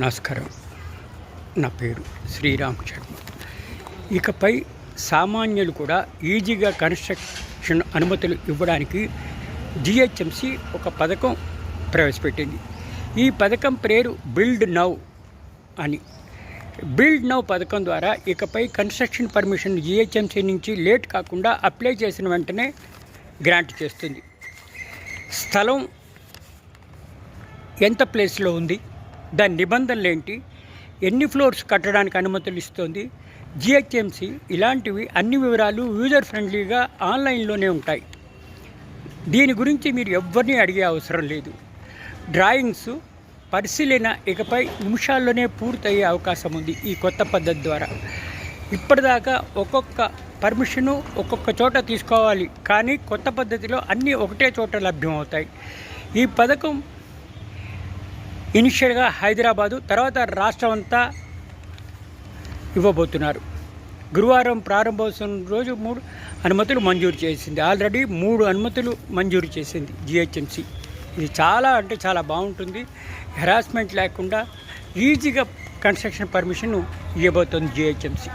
నమస్కారం. నా పేరు శ్రీరామ్ శర్మ ఇకపై సామాన్యులు కూడా ఈజీగా కన్స్ట్రక్షన్ అనుమతులు ఇవ్వడానికి జిహెచ్ఎంసి ఒక పథకం ప్రవేశపెట్టింది. ఈ పథకం పేరు బిల్డ్ నౌ అని. బిల్డ్ నౌ పథకం ద్వారా ఇకపై కన్స్ట్రక్షన్ పర్మిషన్ జిహెచ్ఎంసీ నుంచి లేట్ కాకుండా అప్లై చేసిన వెంటనే గ్రాంట్ చేస్తుంది. స్థలం ఎంత ప్లేస్లో ఉంది? దాని నిబంధనలు ఏంటి ఎన్ని ఫ్లోర్స్ కట్టడానికి అనుమతులు ఇస్తుంది? జిహెచ్ఎంసి ఇలాంటివి అన్ని వివరాలు యూజర్ ఫ్రెండ్లీగా ఆన్లైన్లోనే ఉంటాయి. దీని గురించి మీరు ఎవరిని అడిగే అవసరం లేదు. డ్రాయింగ్స్ పరిశీలన ఇకపై నిమిషాల్లోనే పూర్తయ్యే అవకాశం ఉంది ఈ కొత్త పద్ధతి ద్వారా. ఇప్పటిదాకా ఒక్కొక్క పర్మిషను ఒక్కొక్క చోట తీసుకోవాలి. కానీ కొత్త పద్ధతిలో అన్నీ ఒకటే చోట లభ్యమవుతాయి. ఈ పథకం ఇనిషియల్గా హైదరాబాదు తర్వాత రాష్ట్రం అంతా ఇవ్వబోతున్నారు. గురువారం ప్రారంభోత్సవం రోజు మూడు అనుమతులు మంజూరు చేసింది. ఆల్రెడీ మూడు అనుమతులు మంజూరు చేసింది జిహెచ్ఎంసి. ఇది చాలా అంటే చాలా బాగుంటుంది. హెరాస్మెంట్ లేకుండా ఈజీగా కన్స్ట్రక్షన్ పర్మిషన్ ఇవ్వబోతుంది జిహెచ్ఎంసీ.